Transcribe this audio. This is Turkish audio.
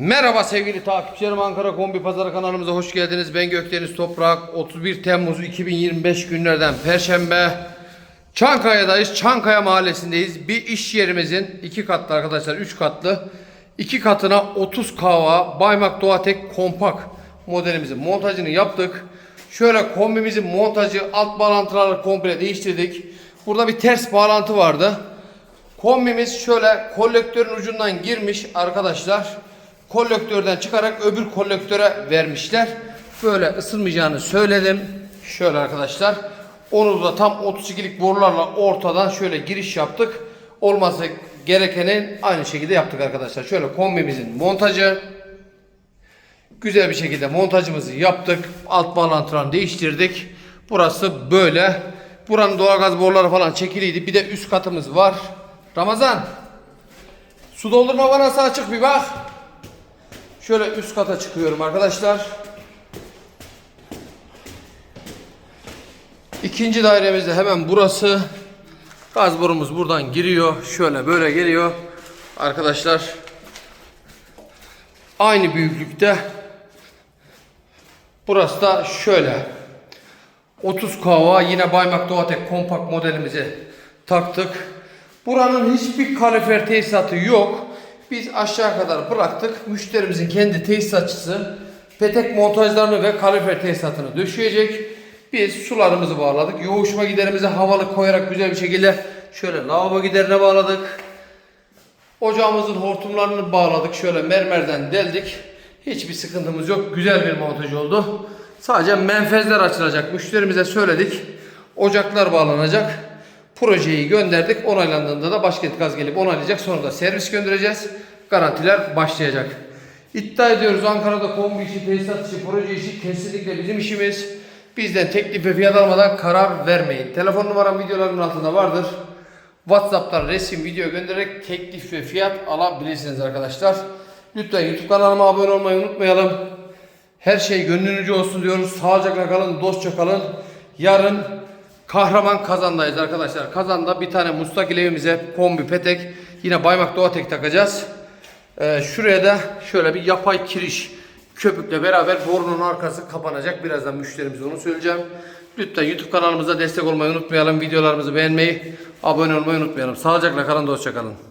Merhaba sevgili takipçilerim Ankara Kombi Pazarı kanalımıza hoş geldiniz. Ben Gökdeniz Toprak. 31 Temmuz 2025 günlerden Perşembe. Çankaya'dayız. Çankaya mahallesindeyiz. Bir iş yerimizin iki katlı arkadaşlar, üç katlı. iki katına 30 kava Baymak Doğatek Kompak modelimizin montajını yaptık. Şöyle kombimizin montajı alt bağlantıları komple değiştirdik. Burada bir ters bağlantı vardı. Kombimiz şöyle kolektörün ucundan girmiş arkadaşlar. Kolektörden çıkarak öbür kolektöre vermişler. Böyle ısınmayacağını söyledim. Şöyle arkadaşlar. Onu da tam 32'lik borularla ortadan şöyle giriş yaptık. Olması gerekenin aynı şekilde yaptık arkadaşlar. Şöyle kombimizin montajı. Güzel bir şekilde montajımızı yaptık. Alt bağlantılarını değiştirdik. Burası böyle. Buranın doğalgaz boruları falan çekiliydi. Bir de üst katımız var. Ramazan. Su doldurma vanası açık bir bak. Şöyle üst kata çıkıyorum arkadaşlar. İkinci dairemizde hemen burası. Gaz borumuz buradan giriyor. Şöyle böyle geliyor. Arkadaşlar aynı büyüklükte. Burası da şöyle. 30 kava yine Baymak Doğatek kompakt modelimizi taktık. Buranın hiçbir kalifer tesisatı yok. Biz aşağı kadar bıraktık. Müşterimizin kendi tesisatçısı petek montajlarını ve kalifer tesisatını döşeyecek. Biz sularımızı bağladık. Yoğuşma giderimizi havalı koyarak güzel bir şekilde şöyle lavabo giderine bağladık. Ocağımızın hortumlarını bağladık. Şöyle mermerden deldik. Hiçbir sıkıntımız yok. Güzel bir montaj oldu. Sadece menfezler açılacak. Müşterimize söyledik. Ocaklar bağlanacak. Projeyi gönderdik. Onaylandığında da başkent gaz gelip onaylayacak. Sonra da servis göndereceğiz. Garantiler başlayacak. İddia ediyoruz Ankara'da kombi işi, tesisat işi, proje işi kesinlikle bizim işimiz. Bizden teklif ve fiyat almadan karar vermeyin. Telefon numaram videoların altında vardır. WhatsApp'tan resim, video göndererek teklif ve fiyat alabilirsiniz arkadaşlar. Lütfen YouTube kanalıma abone olmayı unutmayalım. Her şey gönlünüzce olsun diyoruz. Sağlıcakla kalın, dostça kalın. Yarın Kahraman Kazan'dayız arkadaşlar. Kazan'da bir tane mustakil evimize kombi petek yine Baymak Doğatek takacağız. Ee, şuraya da şöyle bir yapay kiriş köpükle beraber borunun arkası kapanacak. Birazdan müşterimize onu söyleyeceğim. Lütfen YouTube kanalımıza destek olmayı unutmayalım. Videolarımızı beğenmeyi, abone olmayı unutmayalım. Sağlıcakla kalın, dostça kalın.